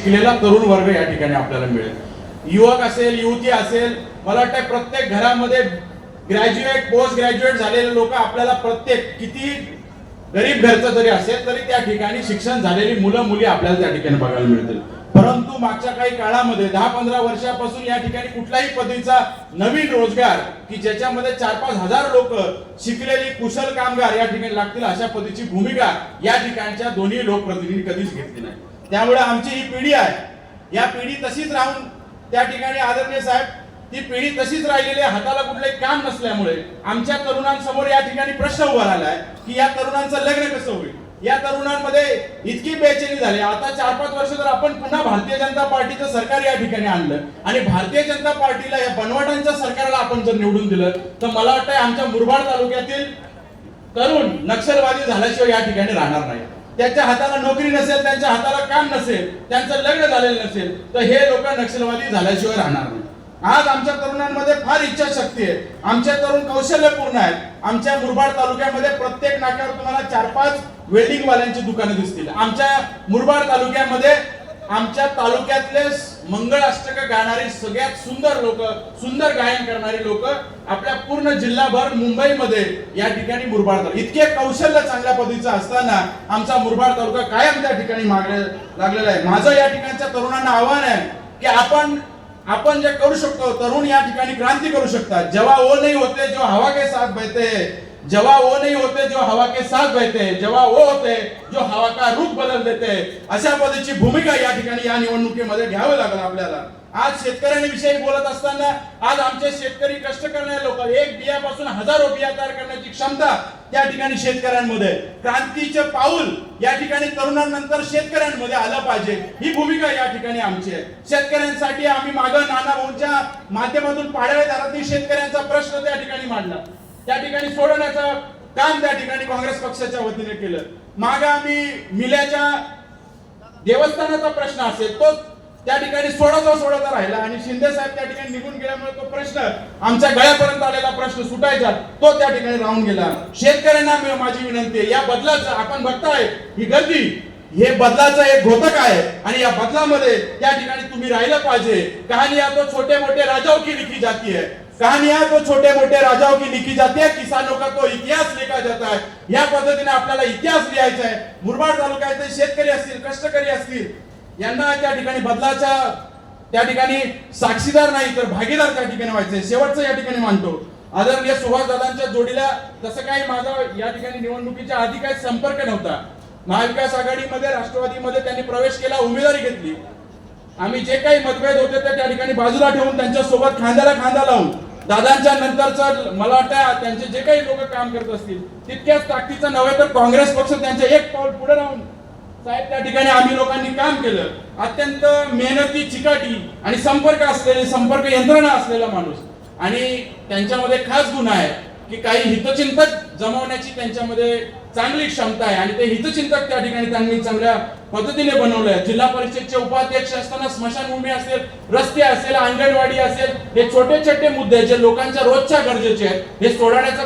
शिकलेला तरुण वर्ग या ठिकाणी आपल्याला मिळेल. युवक असेल युवती असेल मला वाटतं प्रत्येक घरामध्ये ग्रॅज्युएट पोस्ट ग्रॅज्युएट झालेले लोक आपल्याला प्रत्येक किती गरीब घरचं जरी असेल तरी त्या ठिकाणी शिक्षण झालेली मुलं मुली आपल्याला त्या ठिकाणी बघायला मिळतील. परंतु मागच्या काही काळामध्ये दहा पंधरा वर्षापासून या ठिकाणी कुठल्याही पद्धतीचा नवीन रोजगार की ज्याच्यामध्ये चार पाच हजार लोक शिकलेली कुशल कामगार या ठिकाणी लागतील अशा पद्धतीची भूमिका या ठिकाणच्या दोन्ही लोकप्रतिनिधी कधीच घेतली नाही. त्यामुळे आमची ही पिढी आहे. या पिढी तशीच राहून त्या ठिकाणी आदरणीय साहेब ती पिढी तशीच राहिलेली हाताला कुठले काम नसल्यामुळे आमच्या तरुणांसमोर या ठिकाणी प्रश्न उभा राहिलाय की या तरुणांचं लग्न कसं होईल? या तरुणांमध्ये इतकी बेचैनी झाली. आता चार पाच वर्ष जर आपण पुन्हा भारतीय जनता पार्टीचं सरकार या ठिकाणी आणलं आणि भारतीय जनता पार्टीला या बनवाटांच्या सरकारला आपण जर निवडून दिलं तर मला वाटतं आमच्या मुरबाड तालुक्यातील तरुण नक्षलवादी झाल्याशिवाय या ठिकाणी राहणार नाही. त्यांच्या हाताला नोकरी नसेल त्यांच्या हाताला काम नसेल त्यांचं लग्न झालेलं नसेल तर हे लोक नक्षलवादी झाल्याशिवाय राहणार नाही. आज आमच्या तरुणांमध्ये फार इच्छाशक्ती आहे. आमचे तरुण कौशल्यपूर्ण आहेत. आमच्या मुरबाड तालुक्यामध्ये प्रत्येक नाक्यावर तुम्हाला चार पाच वेल्डिंगवाल्यांची दुकानं दिसतील. आमच्या मुरबाड तालुक्यामध्ये आमच्या तालुक्यातले मंगळ अष्टक गाणारी सगळ्यात सुंदर लोक सुंदर गायन करणारी लोक आपल्या पूर्ण जिल्हाभर मुंबईमध्ये या ठिकाणी मुरबाड तालुका इतके कौशल्य चांगल्या पद्धतीचं असताना आमचा मुरबाड तालुका कायम त्या ठिकाणी मागले लागलेला आहे. माझं या ठिकाणच्या तरुणांना आव्हान आहे की आपण आपण जे करू शकतो तरुण या ठिकाणी क्रांती करू शकतात. जेव्हा ओ नाही होते जेव्हा हवा के साथ बहते जेव्हा ओ नहीं होते जो हवा के साथ बहते जेव्हा ओ होते जो हवा का रूप बदल देते अशा पद्धतीची भूमिका या ठिकाणी या निवडणुकीमध्ये घ्यावं लागलं आपल्याला. आज शेतकऱ्यांविषयी बोलत असताना आज आमचे शेतकरी कष्ट करणारे लोक एक बियापासून हजारो बिया तयार करण्याची क्षमता त्या ठिकाणी शेतकऱ्यांमध्ये. क्रांतीचे पाऊल या ठिकाणी तरुणांनंतर शेतकऱ्यांमध्ये आलं पाहिजे. ही भूमिका या ठिकाणी आमची आहे. शेतकऱ्यांसाठी आम्ही मागं नाना भाऊंच्या माध्यमातून पाडव्या दारातील शेतकऱ्यांचा प्रश्न त्या ठिकाणी मांडला. त्या ठिकाणी सोडवण्याचं काम त्या ठिकाणी काँग्रेस पक्षाच्या वतीने केलं. माग आम्ही मिल्याच्या देवस्थानाचा प्रश्न असेल तो त्या ठिकाणी सोडवता सोडवता राहिला आणि शिंदे साहेब त्या ठिकाणी निघून गेल्यामुळे तो प्रश्न आमच्या गळ्यापर्यंत आलेला प्रश्न सुटायचा तो त्या ठिकाणी राहून गेला. शेतकऱ्यांना माझी विनंती आहे या बदलाचं आपण बघताय ही गर्दी हे बदलाचं एक घोतक आहे आणि या बदलामध्ये त्या ठिकाणी तुम्ही राहिलं पाहिजे. कहाणी या तो छोटे मोठे राजाओं की लिखी जाती है कहानियां तो छोटे मोटे राजाओं की लिखी जाती है किसानों का तो इतिहास लिखा जाता है। या पद्धतीने आपल्याला इतिहास लिहायचा आहे. मुरबाड तालुक्याचे शेतकरी असतील कष्टकरी असतील यांना त्या ठिकाणी बदलाच्या त्या ठिकाणी साक्षीदार नाही तर भागीदार त्या ठिकाणी व्हायचे. शेवटचं या ठिकाणी मानतो. आदरणीय सुभाष दादांच्या जोडीला तसं काही माझा या ठिकाणी निवडणुकीच्या आधी काही संपर्क नव्हता. महाविकास आघाडीमध्ये राष्ट्रवादीमध्ये त्यांनी प्रवेश केला उमेदवारी घेतली. आम्ही जे काही मतभेद होते ते त्या ठिकाणी बाजूला ठेवून त्यांच्यासोबत खांद्याला खांदा लावून दादांच्या नंतरचं मला वाटतं त्यांचे जे काही लोक काम करत असतील तितक्याच ताकदीचं नव्हे तर काँग्रेस पक्ष त्यांचे एक पाऊल पुढे राहून साहेब त्या ठिकाणी आम्ही लोकांनी काम केलं. अत्यंत मेहनती चिकाटी आणि संपर्क असलेले संपर्क यंत्रणा असलेला माणूस. आणि त्यांच्यामध्ये खास गुण आहे की काही हितचिंतक जमवण्याची त्यांच्यामध्ये चांगली क्षमता आहे. आणि ते हितचिंतक त्या ठिकाणी त्यांनी चांगल्या पद्धतीने बनवलंय. जिल्हा परिषदचे उपाध्यक्ष असताना स्मशानभूमी असेल रस्ते असेल अंगणवाडी असेल हे छोटे छोटे मुद्दे जे लोकांच्या रोजच्या गरजेचे आहेत हे सोडवण्याचं